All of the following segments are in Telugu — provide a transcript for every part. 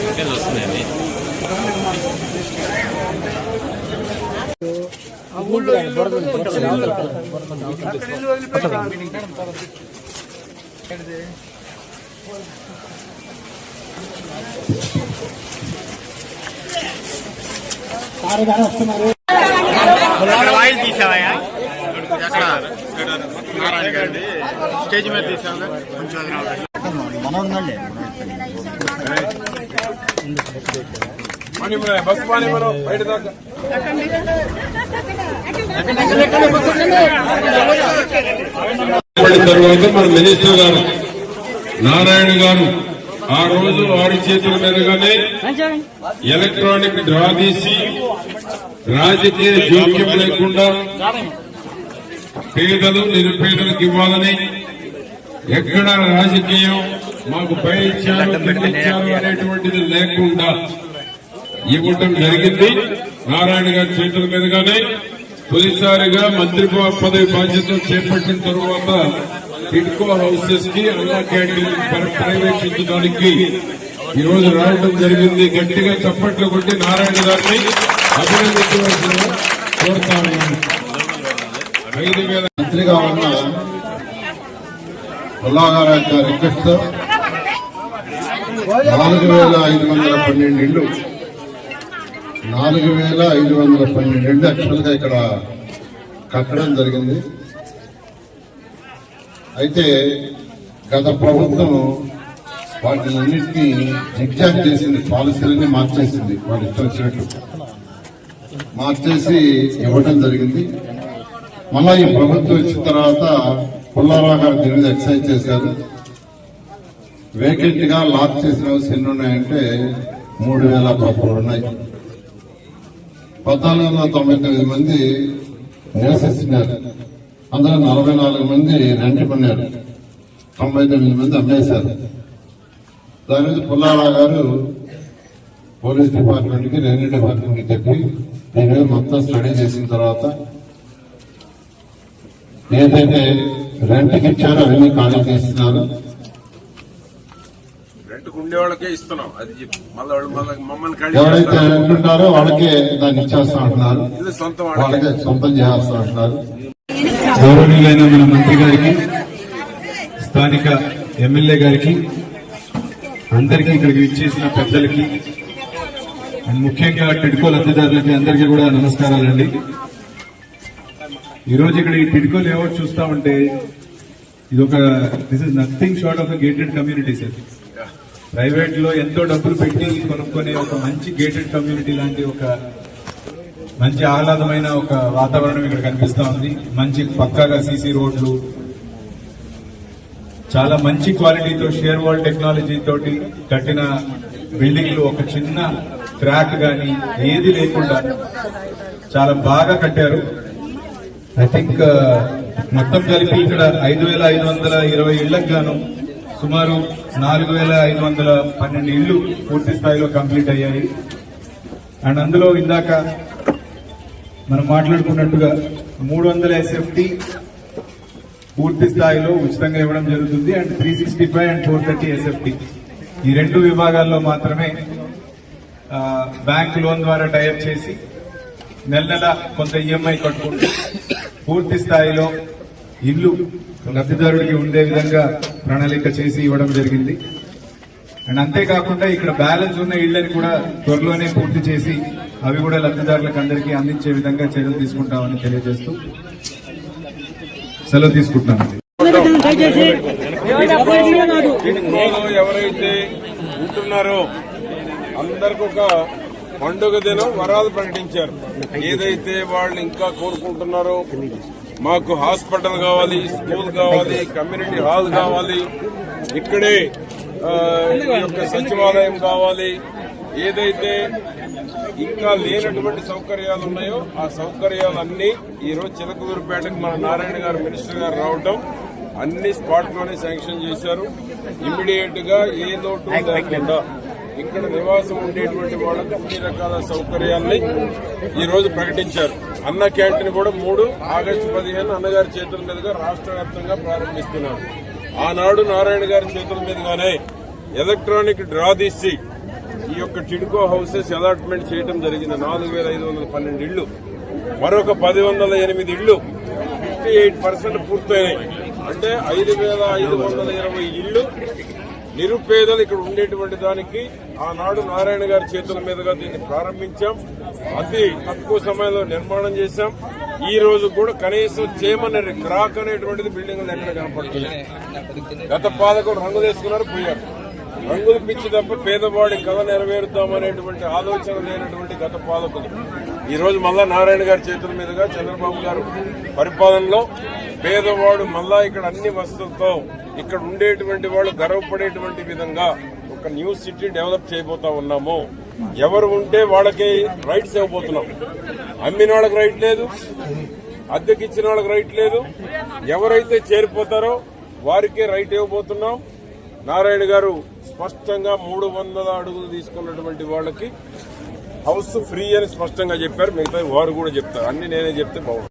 సెకండ్ వస్తున్నాయి అక్కడ వాయిస్ తీసావయ్యా ఎక్కడ ఇక్కడ నారాయణ గారిది స్టేజ్ మీద తీసావు కొంచెం అది పాని బయట దాకా. తర్వాత మన మినిస్టర్ గారు నారాయణ గారు ఆ రోజు వారి చేతుల మీదుగానే ఎలక్ట్రానిక్ డ్రా తీసి రాజకీయ జోక్యం లేకుండా పేదలు నిరుపేదలకు ఇవ్వాలని ఎక్కడ రాజకీయం మాకు పై ఇచ్చారు అనేటువంటిది లేకుండా ఇవ్వటం జరిగింది. నారాయణ గారి చేతుల మీదుగానే తొలిసారిగా మంత్రి పదవి బాధ్యతలు చేపట్టిన తరువాత టిడ్కో హౌసెస్కి అన్నా క్యాంటీన్ పర్యవేక్షించడానికి ఈ రోజు రావడం జరిగింది. గట్టిగా చప్పట్లు కొట్టి నారాయణ గారిని అభినందించవలసిందిగా కోరుతా ఉన్నాను. ఐదు వేల మంత్రిగా ఉన్న పుల్లాగారు యొక్క రిక్వెస్ట్ నాలుగు వేల ఐదు వందల పన్నెండు ఇళ్ళు. నాలుగు వేల ఐదు వందల పన్నెండు ఇళ్ళు యాక్చువల్గా ఇక్కడ కట్టడం జరిగింది. అయితే గత ప్రభుత్వం వాటిని అన్నింటినీ ఎగ్జామ్ చేసింది పాలసీలన్నీ మార్చేసింది వాళ్ళు ఇష్టం వచ్చినట్టు మార్చేసి ఇవ్వడం జరిగింది. మళ్ళా ఈ ప్రభుత్వం వచ్చిన తర్వాత పుల్లారావు గారు దీని మీద ఎక్సైజ్ చేశారు. వేకెంట్గా లాక్ చేసిన ఎన్ని ఉన్నాయంటే మూడు వేల పదకొండు ఉన్నాయి. పద్నాలుగు వందల తొంభై తొమ్మిది మంది నివసిస్తున్నారు. అందులో నలభై నాలుగు మంది రెంట్ కొన్నారు. తొంభై తొమ్మిది మంది అమ్మేశారు. దాని మీద పుల్లారావు గారు పోలీస్ డిపార్ట్మెంట్కి రెవెన్యూ డిపార్ట్మెంట్కి చెప్పి దీని మొత్తం స్టడీ చేసిన తర్వాత ఏదైతే రెంట్కి ఇచ్చారో అవన్నీ ఖాళీ చేస్తున్నారో. రెంట్కు ఉండే వాళ్ళకే ఇస్తున్నాం. అది చెప్పు. మళ్ళీ వాళ్ళు మళ్ళీ మమ్మల్ని ఎవరైతే ఉంటారో వాళ్ళకే దాన్ని ఇచ్చేస్తా అంటున్నారు. ఇల్లు సొంతం వాళ్ళకే. సొంతం చేస్తా అంటున్నారు. గౌరవనీయులైన మన మంత్రి గారికి స్థానిక ఎమ్మెల్యే గారికి అందరికీ ఇక్కడికి విచ్చేసిన పెద్దలకి అండ్ ముఖ్యంగా టిడ్కో లబ్ధిదారులకి అందరికీ కూడా నమస్కారాలండి. ఈ రోజు ఇక్కడ ఈ టిడ్కో లేఅవుట్ చూస్తా ఉంటే ఇది ఒక this is nothing short of gated community sir ప్రైవేట్లో ఎంతో డబ్బులు పెట్టి కొనుక్కునే ఒక మంచి గేటెడ్ కమ్యూనిటీ లాంటి ఒక మంచి ఆహ్లాదమైన ఒక వాతావరణం ఇక్కడ కనిపిస్తూ ఉంది. మంచి పక్కాగా సీసీ రోడ్లు చాలా మంచి క్వాలిటీతో షేర్ వాల్ టెక్నాలజీ తోటి కట్టిన బిల్డింగ్లు ఒక చిన్న క్రాక్ గాని ఏది లేకుండా చాలా బాగా కట్టారు. ఐ థింక్ uh, మొత్తం కలిపి ఇక్కడ ఐదు వేల ఐదు వందల ఇరవై ఇళ్ళకు గాను సుమారు నాలుగు వేల ఐదు వందల పన్నెండు ఇళ్ళు పూర్తి స్థాయిలో కంప్లీట్ అయ్యాయి. అండ్ అందులో ఇందాక మనం మాట్లాడుకున్నట్టుగా మూడు వందల ఎస్ఎఫ్టీ పూర్తి స్థాయిలో ఉచితంగా ఇవ్వడం జరుగుతుంది and three sixty five and four thirty SFT. ఈ రెండు విభాగాల్లో మాత్రమే బ్యాంక్ లోన్ ద్వారా టైప్ చేసి నెల నెల కొంత ఈఎంఐ కట్టుకుంటూ పూర్తి స్థాయిలో ఇల్లు లబ్ధిదారుడికి ఉండే విధంగా ప్రణాళిక చేసి ఇవ్వడం జరిగింది. అండ్ అంతేకాకుండా ఇక్కడ బ్యాలెన్స్ ఉన్న ఇళ్ళని కూడా త్వరలోనే పూర్తి చేసి అవి కూడా లబ్ధిదారులకు అందరికీ అందించే విధంగా చర్యలు తీసుకుంటామని తెలియజేస్తూ సెలవు తీసుకుంటున్నాను. ఎవరైతే ఉంటున్నారో అందరికి ఒక పండుగ దినం వరాలు ప్రకటించారు. ఏదైతే వాళ్ళు ఇంకా కోరుకుంటున్నారో మాకు హాస్పిటల్ కావాలి స్కూల్ కావాలి కమ్యూనిటీ హాల్ కావాలి ఇక్కడే యొక్క సచివాలయం కావాలి. ఏదైతే ఇంకా లేనటువంటి సౌకర్యాలు ఉన్నాయో ఆ సౌకర్యాలన్నీ ఈరోజు చిలకదూరుపేటకు మన నారాయణ గారు మినిస్టర్ గారు రావడం అన్ని స్పాట్లోనే శాంక్షన్ చేశారు. ఇమ్మీడియట్గా ఏ లోటు లేకుండా ఇక్కడ నివాసం ఉండేటువంటి వాళ్ళకి అన్ని రకాల సౌకర్యాల్ని ఈ రోజు ప్రకటించారు. అన్న క్యాంటీన్ కూడా మూడు ఆగస్టు పదిహేను అన్నగారి చేతుల మీదుగా రాష్ట్ర వ్యాప్తంగా ప్రారంభిస్తున్నారు. ఆనాడు నారాయణ గారి చేతుల మీదుగానే ఎలక్ట్రానిక్ డ్రా తీసి ఈ యొక్క టిడ్కో హౌసెస్ అలాట్మెంట్ చేయడం జరిగింది. నాలుగు వేల ఐదు వందల పన్నెండు ఇళ్ళు మరొక పది వందల ఎనిమిది ఇళ్ళు ఫిఫ్టీ ఎయిట్ పర్సెంట్ పూర్తయినాయి. అంటే ఐదు వేల ఐదు వందల ఇరవై ఇళ్ళు నిరుపేదలు ఇక్కడ ఉండేటువంటి దానికి ఆనాడు నారాయణ గారి చేతుల మీదుగా దీన్ని ప్రారంభించాం. అతి తక్కువ సమయంలో నిర్మాణం చేశాం. ఈ రోజు కూడా కనీసం చేయమనే క్రాక్ అనేటువంటిది బిల్డింగ్ ఎక్కడ కనపడుతుంది. గత పాలకులు రంగు తీసుకున్నారు పోయారు. రంగులు పిచ్చి తప్ప పేదవాడి కథ నెరవేరుద్దామనేటువంటి ఆలోచన లేనటువంటి గత పాలకులు. ఈ రోజు మళ్ళా నారాయణ గారి చేతుల మీదుగా చంద్రబాబు గారు పరిపాలనలో పేదవాడు మళ్ళా ఇక్కడ అన్ని వసతులతో ఇక్కడ ఉండేటువంటి వాళ్ళు గర్వపడేటువంటి విధంగా ఒక న్యూ సిటీ డెవలప్ చేయబోతా ఉన్నాము. ఎవరు ఉంటే వాళ్ళకి రైట్స్ ఇవ్వబోతున్నాం. అమ్మిన వాళ్ళకి రైట్ లేదు అద్దెకిచ్చిన వాళ్ళకి రైట్ లేదు. ఎవరైతే చేరిపోతారో వారికే రైట్ ఇవ్వబోతున్నాం. నారాయణ గారు స్పష్టంగా మూడు వందల అడుగులు తీసుకున్నటువంటి వాళ్ళకి హౌస్ ఫ్రీ అని స్పష్టంగా చెప్పారు. మిగతా వారు కూడా చెప్తారు. అన్ని నేనే చెప్తే బాగుంటుంది.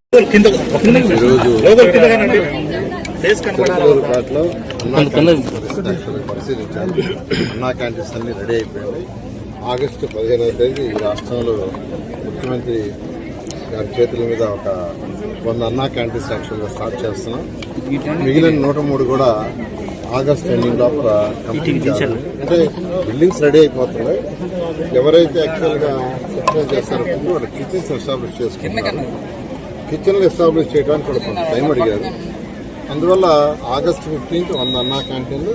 చిలకలూరుపేటలో అన్నా క్యాంటీన్స్ అన్నా రెడీ అయిపోయాయి ఆగస్టు పదిహేనవ తేదీ ఈ రాష్ట్రంలో ముఖ్యమంత్రి గారి చేతుల మీద ఒక వంద అన్నా క్యాంటీన్స్ యాక్చువల్గా స్టార్ట్ చేస్తున్నాం. మిగిలిన నూట మూడు కూడా ఆగస్ట్ ఎండింగ్ లోపల కంప్లీట్ అంటే బిల్డింగ్స్ రెడీ అయిపోతున్నాయి. ఎవరైతే యాక్చువల్గా ఎక్స్ప్లెయిన్ చేస్తారో వాళ్ళు కిచెన్స్ ఎస్టాబ్లిష్ చేసుకుంటున్నారు కిచెన్లు ఎస్టాబ్లిష్ చేయడానికి కూడా కొంత టైం అడిగారు. అందువల్ల ఆగస్ట్ ఫిఫ్టీన్త్ వంద అన్నా క్యాంటీన్లు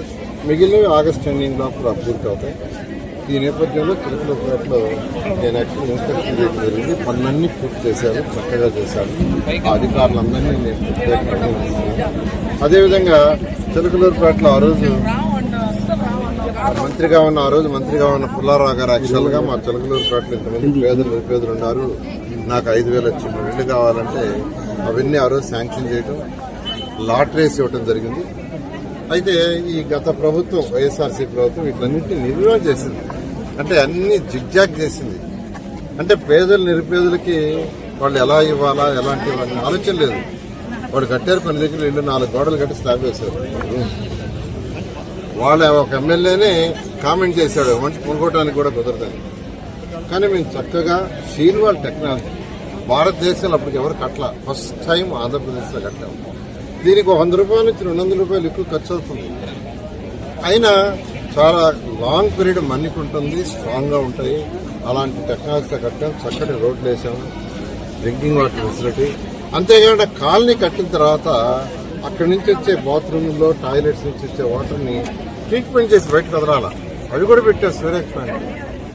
మిగిలినవి ఆగస్ట్ ఎండింగ్ లోపల పూర్తి అవుతాయి ఈ నేపథ్యంలో చిలకలపేటలో నేను యాక్చువల్లీ ఇన్స్పెక్షన్ చేయడం జరిగింది. పనులన్నీ పూర్తి చేశారు చక్కగా చేశారు. ఆ అధికారులందరినీ నేను ప్రత్యేకంగా అదేవిధంగా చిలకలూరుపేటలో ఆ రోజు మంత్రిగా ఉన్న ఆ రోజు మంత్రిగా ఉన్న పుల్లారావు గారు యాక్చువల్ మా చిలకలూరుపేటలో ఇంతమంది పేదలు నిరుపేదలు ఉన్నారు. నాకు ఐదు వేలు వచ్చింది. ఇల్లు కావాలంటే అవన్నీ ఆ రోజు శాంక్షన్ చేయడం లాటరీస్ ఇవ్వడం జరిగింది. అయితే ఈ గత ప్రభుత్వం వైఎస్ఆర్సీ ప్రభుత్వం వీటన్నింటినీ నిర్వహణ చేసింది. అంటే అన్ని జిగ్జాగ్ చేసింది. అంటే పేదలు నిరుపేదలకి వాళ్ళు ఎలా ఇవ్వాలా ఎలాంటి వాళ్ళని ఆలోచన లేదు. వాడు కట్టారు కొన్ని దగ్గర ఇల్లు నాలుగు గోడలు కట్టి స్లాబ్ వేశారు. వాళ్ళ ఒక ఎమ్మెల్యేనే కామెంట్ చేశాడు. మంచి కొనుక్కోవడానికి కూడా కుదరదని. కానీ మేము చక్కగా షీల్వాల్ టెక్నాలజీ భారతదేశంలో అప్పటికి ఎవరు కట్టల. ఫస్ట్ టైం ఆంధ్రప్రదేశ్లో కట్టాము దీనికి వంద రూపాయల నుంచి రెండు వందల రూపాయలు ఎక్కువ ఖర్చు అవుతుంది. అయినా చాలా లాంగ్ పీరియడ్ మన్నిక ఉంటుంది స్ట్రాంగ్గా ఉంటాయి. అలాంటి టెక్నాలజీతో కట్టాం చక్కటి రోడ్లు వేసాము డ్రింకింగ్ వాటర్ ఫెసిలిటీ అంతేకాకుండా కాలనీ కట్టిన తర్వాత అక్కడి నుంచి వచ్చే బాత్రూంలో టాయిలెట్స్ నుంచి వచ్చే వాటర్ని ట్రీట్మెంట్ చేసి బయటకు వదలాల? అవి కూడా పెట్టారు సూర్యక్స్